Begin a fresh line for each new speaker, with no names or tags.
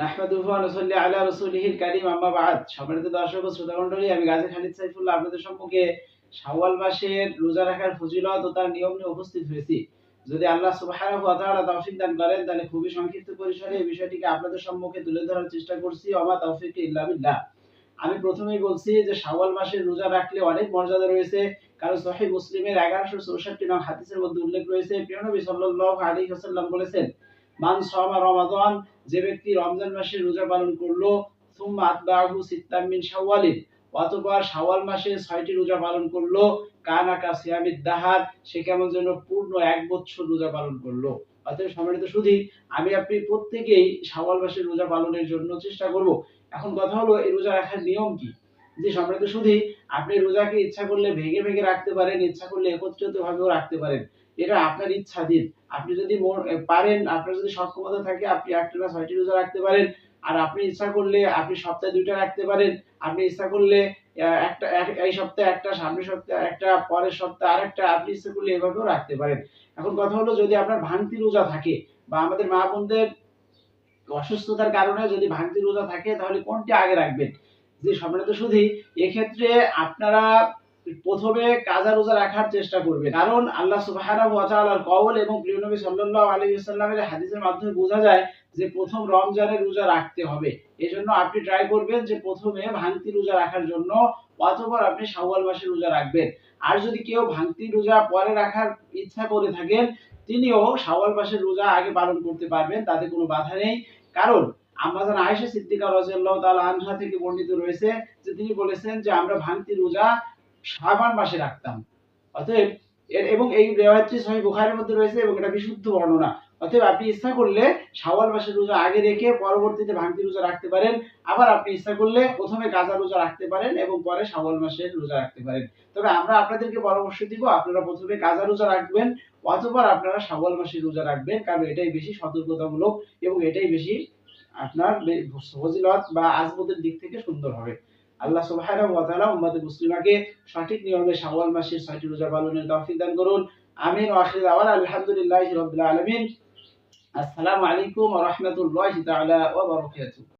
আমি আপনাদের সম্মুখে তুলে ধরার চেষ্টা করছি। আমি প্রথমেই বলছি যে শাওয়াল মাসের রোজা রাখলে অনেক মর্যাদা রয়েছে। কারণ সহিহ মুসলিমের 1164 নং হাদিসের মধ্যে উল্লেখ রয়েছে। বলেছেন মান সামা রমাদান, যে ব্যক্তি রমজান মাসে রোজা পালন করল, সুম্মা আতবাহু শাওয়ালিন অতঃপর শাওয়াল মাসে ছয়টি রোজা পালন করল, কানা কা সিয়ামিদ দাহার, সে কেমন যেন পূর্ণ এক বছর রোজা পালন করল। অতএব সম্মানিত শুধু আমি আপনি প্রত্যেকেই শাওয়াল মাসে রোজা পালনের জন্য চেষ্টা করব। এখন কথা হলো, এই রোজা রাখার নিয়ম কি? যে সম্মানিত শুধু আপনি রোজাকে ইচ্ছা করলে ভেঙে ভেঙে রাখতে পারেন, ইচ্ছা করলে একত্রিত ভাবেও রাখতে পারেন। এটা আপনার ইচ্ছাধীন আপনি যদি পারেন, আপনার যদি সক্ষমতা থাকে, আপনি একটা বা ছয়টি রোজা রাখতে পারেন। আর আপনি ইচ্ছা করলে আপনি সপ্তাহে দুইটা রাখতে পারেন। আপনি ইচ্ছা করলে একটা এই সপ্তাহে একটা, সামনের সপ্তাহে একটা, পরের সপ্তাহে আরেকটা, আপনি ইচ্ছা করলে এভাবেও রাখতে পারেন। এখন কথা হলো, যদি আপনার ভাঙতি রোজা থাকে বা আমাদের মা বোনদের অসুস্থতার কারণে যদি ভাঙতি রোজা থাকে, তাহলে কোনটি আগে রাখবেন? যে সম্মানিত শুধু এক্ষেত্রে আপনারা প্রথমে কাজা রোজা রাখার চেষ্টা করবেন। কারণ আল্লাহ সুবহানাহু কওল এবং প্রিয় নবী সাল্লাল্লাহু আলাইহি হাদিসের মাধ্যমে বোঝা যায় যে প্রথম রমজানের রোজা রাখতে হবে। এজন্য আপনি ট্রাই করবেন যে প্রথমে ভাঙতি রোজা রাখার জন্য অথবা আপনি শাওয়াল মাসের রোজা রাখবেন। আর যদি কেউ ভাঙতি রোজা পরে রাখার ইচ্ছা করে থাকেন, তিনিও শাওয়াল মাসের রোজা আগে পালন করতে পারবেন, তাতে কোনো বাধা নেই। কারণ আমাদের আয়েশা সিদ্দিকা তাআলা আনহা থেকে বর্ণিত রয়েছে, যে তিনি বলেছেন যে আমরা ভাঙতি রোজা শাবান মাসে রাখতাম। অতএব এবং এই সহিহ বুখারীর মধ্যে রয়েছে এবং এটা বিশুদ্ধ বর্ণনা। অতএব আপনি ইচ্ছা করলে শাওয়াল মাসের রোজা আগে রেখে পরবর্তীতে ভাঙতি রোজা রাখতে পারেন। আবার আপনি ইচ্ছা করলে প্রথমে গাজা রোজা রাখতে পারেন এবং পরে শাওয়াল মাসের রোজা রাখতে পারেন। তবে আমরা আপনাদেরকে পরামর্শ দিব, আপনারা প্রথমে গাজা রোজা রাখবেন অথবা আপনারা শাওয়াল মাসের রোজা রাখবেন, কারণ এটাই বেশি সতর্কতামূলক এবং এটাই বেশি আপনার ফজিলত বা আজমতের দিক থেকে সুন্দর হবে। আল্লাহ সুবহানাহু ওয়া তাআলা উম্মতে মুসলিমাকে সঠিক নিয়মে শাওয়াল মাসের ছয়টি রোজা পালনের তৌফিক দান করুন। আমিন ওয়া আখির দাওয়ানা আলহামদুলিল্লাহি রাব্বিল আলামিন। আসসালামু আলাইকুম ওয়া রাহমাতুল্লাহি তাআলা ওয়া বারাকাতুহু।